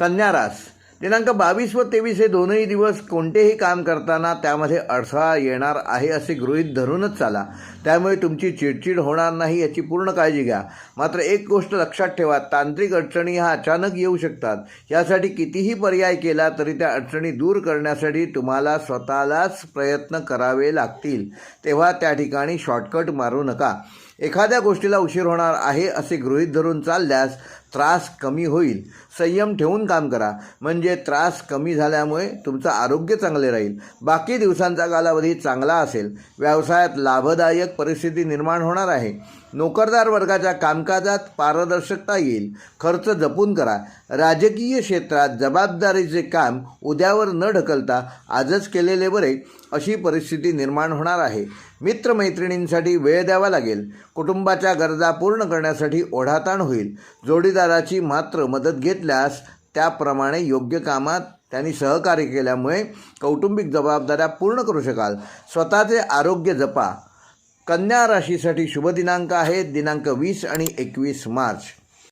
कन्या रास दिनांक बावीस व तेवीस हे दोनही दिवस कोणतेही काम करताना त्यामध्ये अडथळा येणार आहे असे गृहीत धरूनच चाला. त्यामुळे तुमची चिडचिड होणार नाही याची पूर्ण काळजी घ्या. मात्र एक गोष्ट लक्षात ठेवा तांत्रिक अडचणी ह्या अचानक येऊ शकतात. यासाठी कितीही पर्याय केला तरी त्या अडचणी दूर करण्यासाठी तुम्हाला स्वतःलाच प्रयत्न करावे लागतील. तेव्हा त्या ठिकाणी शॉर्टकट मारू नका. एखाद्या गोष्टीला उशीर होणार आहे असे गृहीत धरून चालल्यास त्रास कमी होईल. संयम ठेवून काम करा. म्हणजे त्रास कमी झाल्यामुळे तुमचं आरोग्य चांगले राहील. बाकी दिवसांचा कालावधी चांगला असेल. व्यवसायात लाभदायक परिस्थिती निर्माण होणार आहे. नोकरदार वर्गाच्या कामकाजात पारदर्शकता येईल. खर्च जपून करा. राजकीय क्षेत्रात जबाबदारीचे काम उद्यावर न ढकलता आजच केलेले बरे अशी परिस्थिती निर्माण होणार आहे. मित्रमैत्रिणींसाठी वेळ द्यावा लागेल. कुटुंबाच्या गरजा पूर्ण करण्यासाठी ओढाताण होईल. जोडीदाराची मात्र मदत घेतल्यास त्याप्रमाणे योग्य कामात त्यांनी सहकार्य केल्यामुळे कौटुंबिक जबाबदाऱ्या पूर्ण करू शकाल. स्वतःचे आरोग्य जपा. कन्या राशीसाठी शुभ दिनांक आहेत दिनांक वीस आणि एकवीस मार्च.